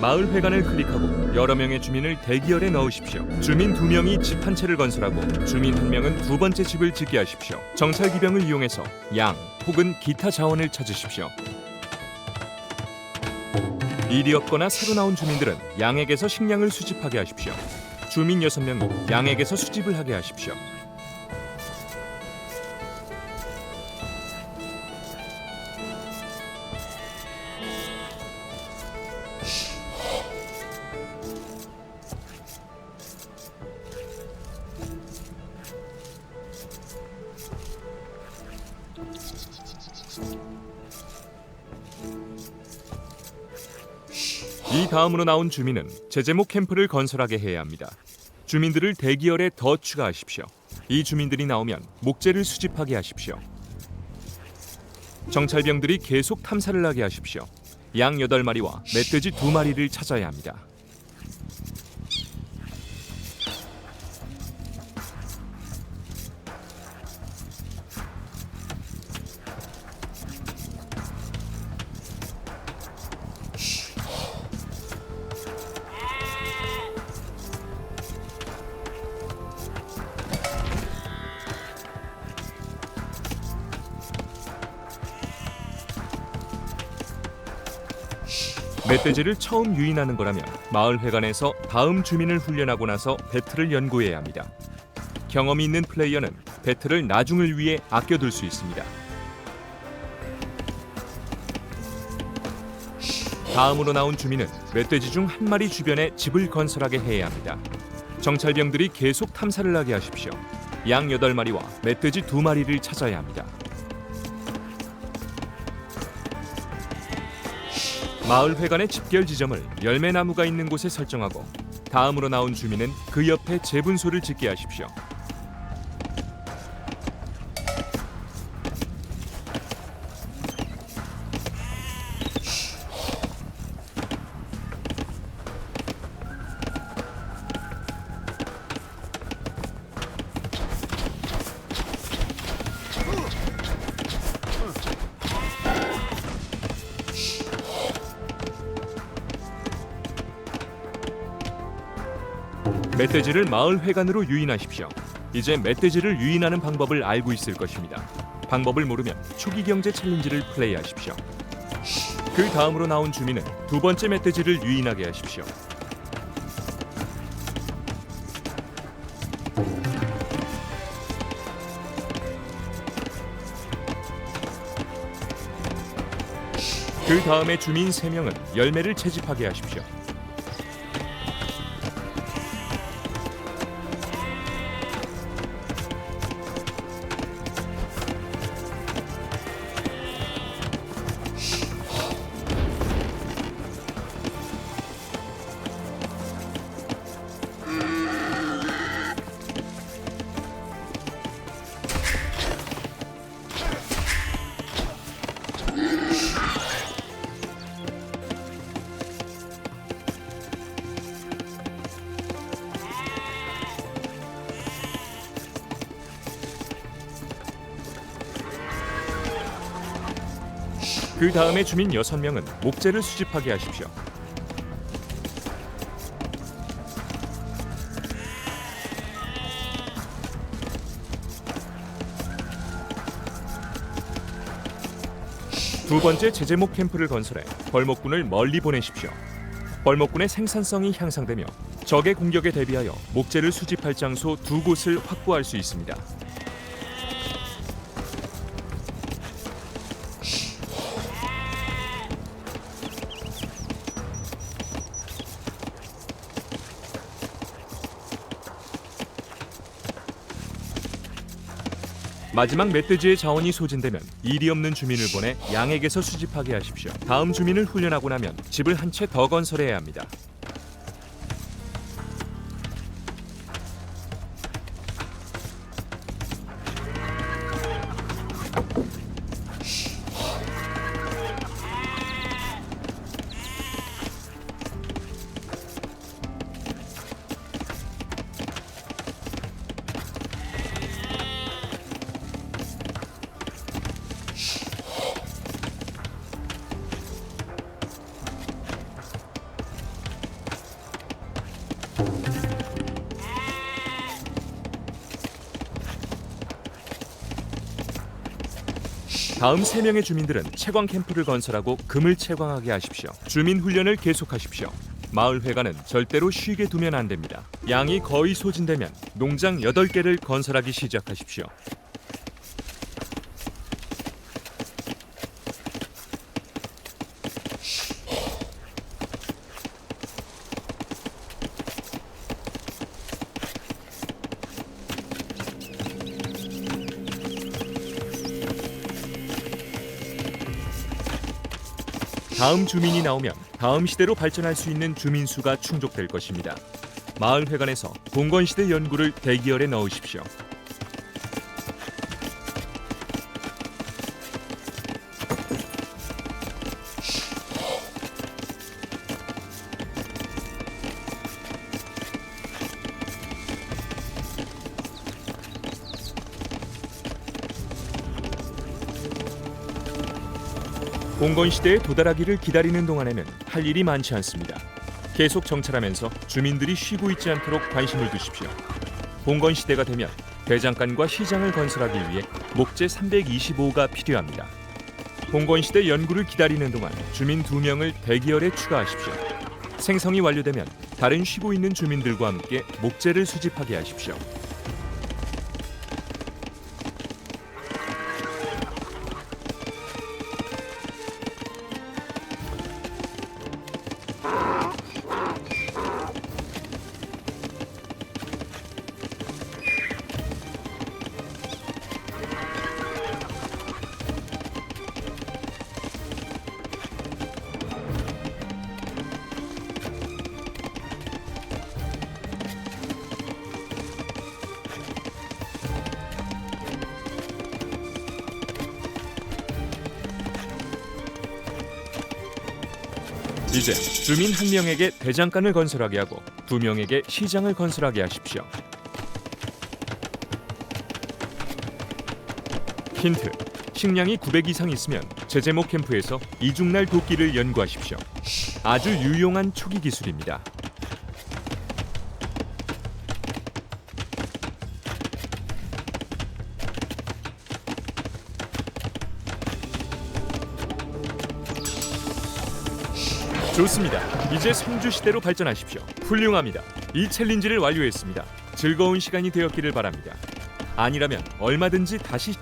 마을 회관을 클릭하고 여러 명의 주민을 대기열에 넣으십시오. 주민 두 명이 집 한 채를 건설하고 주민 한 명은 두 번째 집을 짓게 하십시오. 정찰 기병을 이용해서 양 혹은 기타 자원을 찾으십시오. 일이 없거나 새로 나온 주민들은 양에게서 식량을 수집하게 하십시오. 주민 여섯 명은 양에게서 수집을 하게 하십시오. 다음으로 나온 주민은 제제목 캠프를 건설하게 해야 합니다. 주민들을 대기열에 더 추가하십시오. 이 주민들이 나오면 목재를 수집하게 하십시오. 정찰병들이 계속 탐사를 하게 하십시오. 양 8마리와 멧돼지 2마리를 찾아야 합니다. 멧돼지를 처음 유인하는 거라면 마을 회관에서 다음 주민을 훈련하고 나서 배틀을 연구해야 합니다. 경험이 있는 플레이어는 배틀을 나중을 위해 아껴둘 수 있습니다. 다음으로 나온 주민은 멧돼지 중 한 마리 주변에 집을 건설하게 해야 합니다. 정찰병들이 계속 탐사를 하게 하십시오. 양 8마리와 멧돼지 2마리를 찾아야 합니다. 마을 회관의 집결 지점을 열매 나무가 있는 곳에 설정하고 다음으로 나온 주민은 그 옆에 재분소를 짓게 하십시오. 멧돼지를 마을 회관으로 유인하십시오. 이제 멧돼지를 유인하는 방법을 알고 있을 것입니다. 방법을 모르면 초기 경제 챌린지를 플레이하십시오. 그 다음으로 나온 주민은 두 번째 멧돼지를 유인하게 하십시오. 그 다음에 주민 세명은 열매를 채집하게 하십시오. 그 다음에 주민 6명은 목재를 수집하게 하십시오. 두 번째 제제목 캠프를 건설해 벌목군을 멀리 보내십시오. 벌목군의 생산성이 향상되며 적의 공격에 대비하여 목재를 수집할 장소 두 곳을 확보할 수 있습니다. 마지막 멧돼지의 자원이 소진되면 일이 없는 주민을 보내 양에게서 수집하게 하십시오. 다음 주민을 훈련하고 나면 집을 한 채 더 건설해야 합니다. 다음 3명의 주민들은 채광 캠프를 건설하고 금을 채광하게 하십시오. 주민 훈련을 계속하십시오. 마을 회관은 절대로 쉬게 두면 안 됩니다. 양이 거의 소진되면 농장 8개를 건설하기 시작하십시오. 다음 주민이 나오면 다음 시대로 발전할 수 있는 주민 수가 충족될 것입니다. 마을 회관에서 봉건 시대 연구를 대기열에 넣으십시오. 봉건 시대에 도달하기를 기다리는 동안에는 할 일이 많지 않습니다. 계속 정찰하면서 주민들이 쉬고 있지 않도록 관심을 두십시오. 봉건 시대가 되면 대장간과 시장을 건설하기 위해 목재 325가 필요합니다. 봉건 시대 연구를 기다리는 동안 주민 2명을 대기열에 추가하십시오. 생성이 완료되면 다른 쉬고 있는 주민들과 함께 목재를 수집하게 하십시오. 이제 주민 한 명에게 대장간을 건설하게 하고 두 명에게 시장을 건설하게 하십시오. 힌트: 식량이 900 이상 있으면 제제목 캠프에서 이중날 도끼를 연구하십시오. 아주 유용한 초기 기술입니다. 좋습니다. 이제 성주 시대로 발전하십시오. 훌륭합니다. 이 챌린지를 완료했습니다. 즐거운 시간이 되었기를 바랍니다. 아니라면 얼마든지 다시